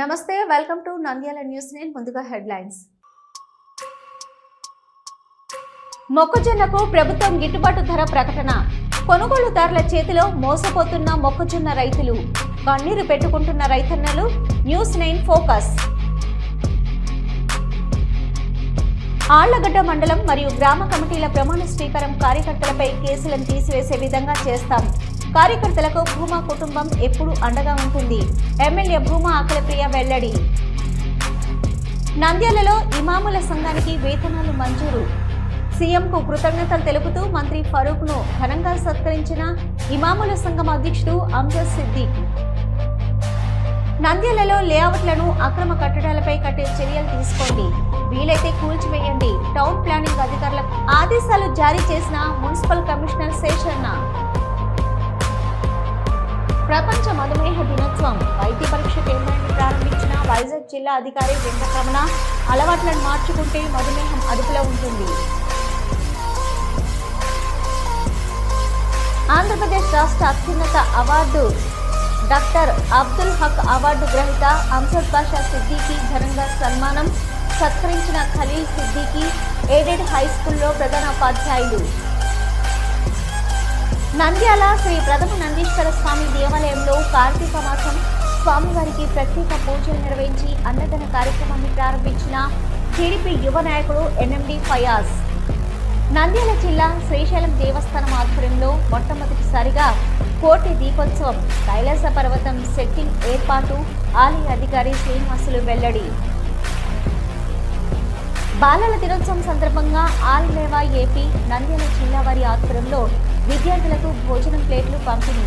నమస్తే welcome to Nandyal news నేను ముందుగా హెడ్లైన్స్. మొక్కజొన్నకు ప్రభుత్వం గిట్టుబాటు ధర ప్రకటన. కొనుగోలుదారుల చేతిలో మోసపోతున్న మొక్కజొన్న రైతులు. కన్నీరు పెట్టుకుంటున్న రైతన్నలు న్యూస్ నైన్ ఫోకస్. ఆళ్ళగడ్డ మండలం మరియు గ్రామ కమిటీల ప్రమాణ స్వీకారం కార్యకర్తలపై కేసులను తీసివేసే విధంగా చేస్తాం. కార్యకర్తలకు భూమా కుటుంబం ఎప్పుడూ అండగా ఉంటుంది. ఎమ్మెల్యే భూమా అఖిలప్రియ వెల్లడి. నంద్యాలలో ఇమాముల సంఘానికి వేతనాలు మంజూరు. సీఎంకు కృతజ్ఞతలు తెలుపుతూ మంత్రి ఫరూక్ను ఘనంగా సత్కరించిన ఇమాముల సంఘం అధ్యక్షుడు అంజద్ సిద్దిక్. నంద్యాలలో లేఅవుట్లను అక్రమ కట్టడాలపై కట్టే చర్యలు తీసుకోండి. వీలైతే కూల్చివేయండి. టౌన్ ప్లానింగ్ అధికారులకు ఆదేశాలు జారీ చేసిన మున్సిపల్ కమిషనర్ శేషన్న. ప్రపంచ దినోత్సవం వైద్య పరీక్ష కేంద్రాన్ని ప్రారంభించిన వైజాగ్ జిల్లా అధికారి వెంకటరమణ అలవాట్లను మార్చుకుంటే మధుమేహం అదుపులో ఉంటుంది. ఆంధ్రప్రదేశ్ రాష్ట్ర అత్యున్నత award doctor Abdul Haq award గ్రహీత అంసద్ బాషా సిద్దికి ఘనంగా సన్మానం. సత్కరించిన ఖలీల్ సిద్దికి ఎయిడెడ్ హై స్కూల్లో ప్రధానోపాధ్యాయులు నంద్యాల శ్రీ ప్రథమ నందీశ్వర స్వామి దేవాలయంలో కార్తీక మాసం. స్వామివారికి ప్రత్యేక పూజలు నిర్వహించి అన్నదాన కార్యక్రమాన్ని ప్రారంభించిన టీడీపీ యువ నాయకుడు ఎన్ఎండి ఫయాజ్. నంద్యాల జిల్లా శ్రీశైలం దేవస్థానం ఆధ్వర్యంలో మొట్టమొదటిసారిగా కోటి దీపోత్సవం కైలాస పర్వతం సెట్టింగ్ ఏర్పాటు ఆలయ అధికారి శ్రీనివాసులు వెల్లడి. బాలల దినోత్సవం సందర్భంగా ఆల్ ఏపీ నంద్యాల జిల్లా వారి ఆధ్వర్యంలో విద్యార్థులకు భోజనం ప్లేట్లు పంపిణీ.